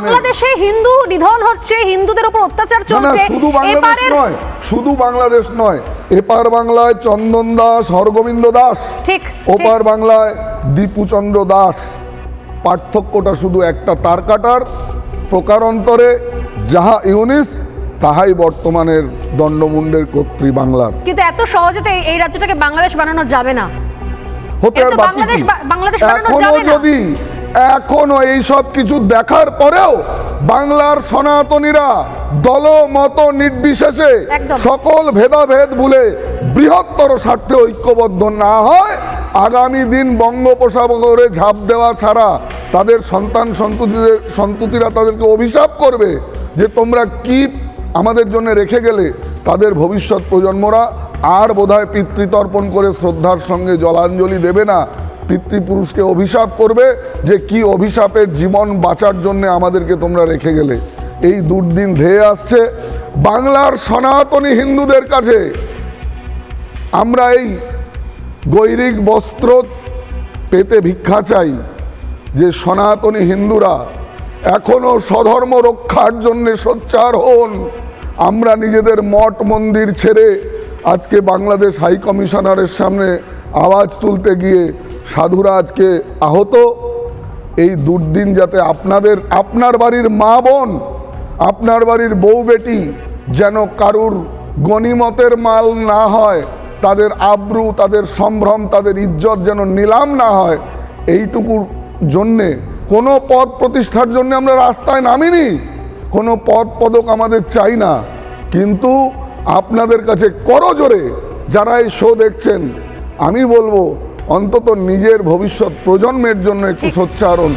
বাংলাদেশে হিন্দু নিধন হচ্ছে হিন্দুদের উপর অত্যাচার চলছে। শুধু বাংলাদেশ নয় শুধু বাংলাদেশ নয় এপার বাংলায় চন্দন দাস হরগোবিন্দ দাস ঠিক ওপার বাংলায় দীপুচন্দ্র দাস। পার্থক্যটা শুধু একটা তার কাটার প্রকারান্তরে যাহা ইউনিস তাহাই বর্তমানের দণ্ডমুণ্ডের কর্তৃ বাংলার। কিন্তু এত সহজে তো এই- রাজ্যটাকে বাংলাদেশ বানানো যাবে না। হতে বাংলাদেশ বাংলাদেশ বানানো যাবে না। যদি এখনও এই সব কিছু দেখার পরেও বাংলার সনাতনীরা দল মত নির্বিশেষে সকল ভেদাভেদ ভুলে বৃহত্তর স্বার্থে ঐক্যবদ্ধ না হয়। আগামী দিন বঙ্গোপসাগরে ঝাঁপ দেওয়া ছাড়া তাদের সন্তান সন্ততিদের সন্ততিরা তাদেরকে অভিশাপ করবে যে তোমরা কি আমাদের জন্য রেখে গেলে তাদের ভবিষ্যৎ প্রজন্মরা আর বোধহয় পিতৃতর্পণ করে শ্রদ্ধার সঙ্গে জলাঞ্জলি দেবে না। পিতৃপুরুষকে অভিশাপ করবে যে কি অভিশাপের জীবন বাঁচার জন্য আমাদেরকে তোমরা রেখে গেলে। এই দুর্দিন ধেয়ে আসছে বাংলার সনাতনী হিন্দুদের কাছে। আমরা এই গৈরিক বস্ত্র পেতে ভিক্ষা চাই যে সনাতনী হিন্দুরা এখনও স্বধর্ম রক্ষার জন্যে সোচ্চার হন। আমরা নিজেদের মঠ মন্দির ছেড়ে আজকে বাংলাদেশ হাই কমিশনারের সামনে আওয়াজ তুলতে গিয়ে সাধুরা আজকে আহত। এই দুর্দিন যাতে আপনাদের, আপনার বাড়ির মা বোন, আপনার বাড়ির বউ বেটি যেন কারুর গণিমতের মাল না হয়, তাদের আব্রু, তাদের সম্ভ্রম, তাদের ইজ্জত যেন নিলাম না হয়, এইটুকুর জন্যে, কোনো পদ প্রতিষ্ঠার জন্য আমরা রাস্তায় নামিনি, কোনো পদ পদক আমাদের চাই না। কিন্তু আপনাদের কাছে করজোরে যারা এই শো দেখছেন, আমি বলব অন্তত নিজের ভবিষ্যৎ প্রজন্মের জন্য একটু সোচ্চারণ।